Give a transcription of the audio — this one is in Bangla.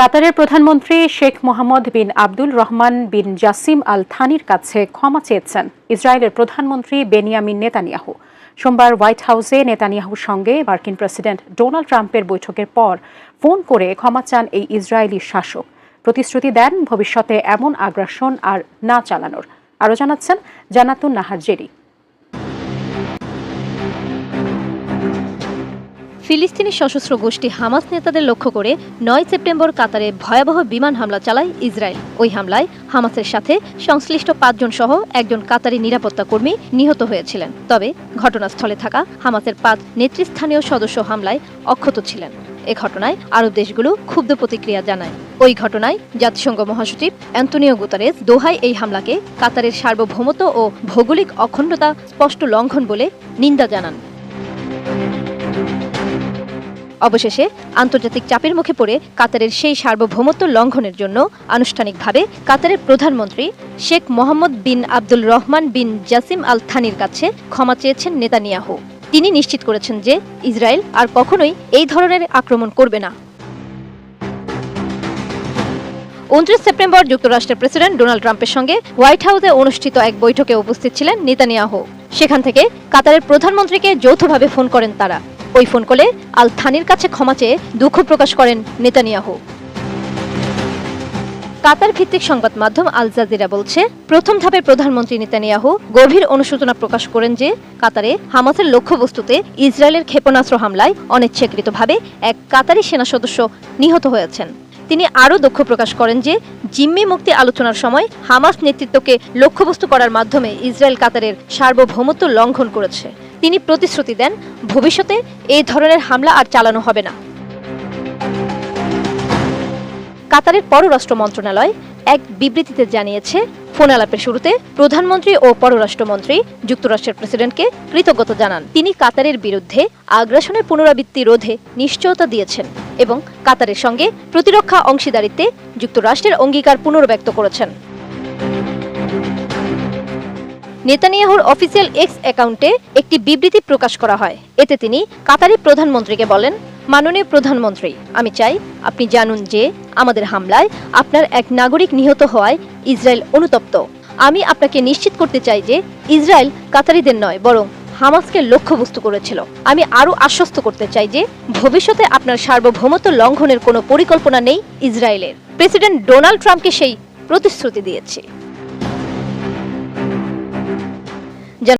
কাতারের প্রধানমন্ত্রী শেখ মোহাম্মদ বিন আব্দুল রহমান বিন জাসিম আল থানির কাছে ক্ষমা চেয়েছেন ইসরায়েলের প্রধানমন্ত্রী বেনিয়ামিন নেতানিয়াহু। সোমবার হোয়াইট হাউসে নেতানিয়াহুর সঙ্গে মার্কিন প্রেসিডেন্ট ডোনাল্ড ট্রাম্পের বৈঠকের পর ফোন করে ক্ষমা চান এই ইসরায়েলি শাসক। প্রতিশ্রুতি দেন ভবিষ্যতে এমন আগ্রাসন আর না চালানোর। আরও জানাচ্ছেন জানাতুন নাহার জেরি। ফিলিস্তিনি সশস্ত্র গোষ্ঠী হামাস নেতাদের লক্ষ্য করে নয় সেপ্টেম্বর কাতারে ভয়াবহ বিমান হামলা চালায় ইসরায়েল। ওই হামলায় হামাসের সাথে সংশ্লিষ্ট পাঁচজন সহ একজন কাতারি নিরাপত্তা কর্মী নিহত হয়েছিলেন। তবে ঘটনাস্থলে থাকা হামাসের পাঁচ নেতৃস্থানীয় সদস্য হামলায় অক্ষত ছিলেন। এ ঘটনায় আরব দেশগুলো ক্ষুব্ধ প্রতিক্রিয়া জানায়। ওই ঘটনায় জাতিসংঘ মহাসচিব অ্যান্তনিও গুতারেস দোহায় এই হামলাকে কাতারের সার্বভৌমত্ব ও ভৌগোলিক অখণ্ডতা স্পষ্ট লঙ্ঘন বলে নিন্দা জানান। অবশেষে আন্তর্জাতিক চাপের মুখে পড়ে কাতারের সেই সার্বভৌমত্ব লঙ্ঘনের জন্য আনুষ্ঠানিকভাবে কাতারের প্রধানমন্ত্রী শেখ মোহাম্মদ বিন আব্দুল রহমান বিন জাসিম আল থানির কাছে ক্ষমা চেয়েছেন নেতানিয়াহু। তিনি নিশ্চিত করেছেন যে ইসরায়েল আর কখনোই এই ধরনের আক্রমণ করবে না। উনত্রিশ সেপ্টেম্বর যুক্তরাষ্ট্রের প্রেসিডেন্ট ডোনাল্ড ট্রাম্পের সঙ্গে হোয়াইট হাউসে অনুষ্ঠিত এক বৈঠকে উপস্থিত ছিলেন নেতানিয়াহু। সেখান থেকে কাতারের প্রধানমন্ত্রীকে যৌথভাবে ফোন করেন তারা। ওই ফোন কলে আল থানির কাছে ক্ষমা চেয়ে দুঃখ প্রকাশ করেন নেতানিয়াহু। কাতার ভিত্তিক সংবাদ মাধ্যম আল জাজিরা বলছে, প্রথম ধাপে প্রধানমন্ত্রী নেতানিয়াহু গভীর অনুশোচনা প্রকাশ করেন যে কাতারে হামাসের লক্ষ্যবস্তুতে ইসরায়েলের ক্ষেপণাস্ত্র হামলায় অনিচ্ছাকৃতভাবে এক কাতারি সেনা সদস্য নিহত হয়েছেন। তিনি আরও দুঃখ প্রকাশ করেন যে জিম্মি মুক্তি আলোচনার সময় হামাস নেতৃত্বকে লক্ষ্যবস্তু করার মাধ্যমে ইসরায়েল কাতারের সার্বভৌমত্ব লঙ্ঘন করেছে। তিনি প্রতিশ্রুতি দেন, ভবিষ্যতে এই ধরনের হামলা আর চালানো হবে না। কাতারের পররাষ্ট্র মন্ত্রণালয় এক বিবৃতিতে জানিয়েছে ফোন আলাপের শুরুতে প্রধানমন্ত্রী ও পররাষ্ট্রমন্ত্রী, যুক্তরাষ্ট্রের প্রেসিডেন্টকে কৃতজ্ঞতা জানান। তিনি কাতারের বিরুদ্ধে আগ্রাসনের পুনরাবৃত্তি রোধে নিশ্চয়তা দিয়েছেন এবং কাতারের সঙ্গে প্রতিরক্ষা অংশীদারিত্বে যুক্তরাষ্ট্রের অঙ্গীকার পুনর্ব্যক্ত করেছেন। নেতানিয়াহুর অফিসিয়াল এক্স অ্যাকাউন্টে একটি বিবৃতি প্রকাশ করা হয়। এতে তিনি কাতারি প্রধানমন্ত্রীকে বলেন, মাননীয় প্রধানমন্ত্রী, আমি চাই আপনি জানুন যে আমাদের হামলায় আপনার এক নাগরিক নিহত হওয়ায় ইসরায়েল অনুতপ্ত। আমি আপনাকে নিশ্চিত করতে চাই যে ইসরায়েল কাতারিদের নয়, বরং হামাসকে লক্ষ্যবস্তু করেছিল। আমি আরও আশ্বস্ত করতে চাই যে ভবিষ্যতে আপনার সার্বভৌমত্ব লঙ্ঘনের কোনো পরিকল্পনা নেই ইসরায়েলের। প্রেসিডেন্ট ডোনাল্ড ট্রাম্পকে সেই প্রতিশ্রুতি দিয়েছে।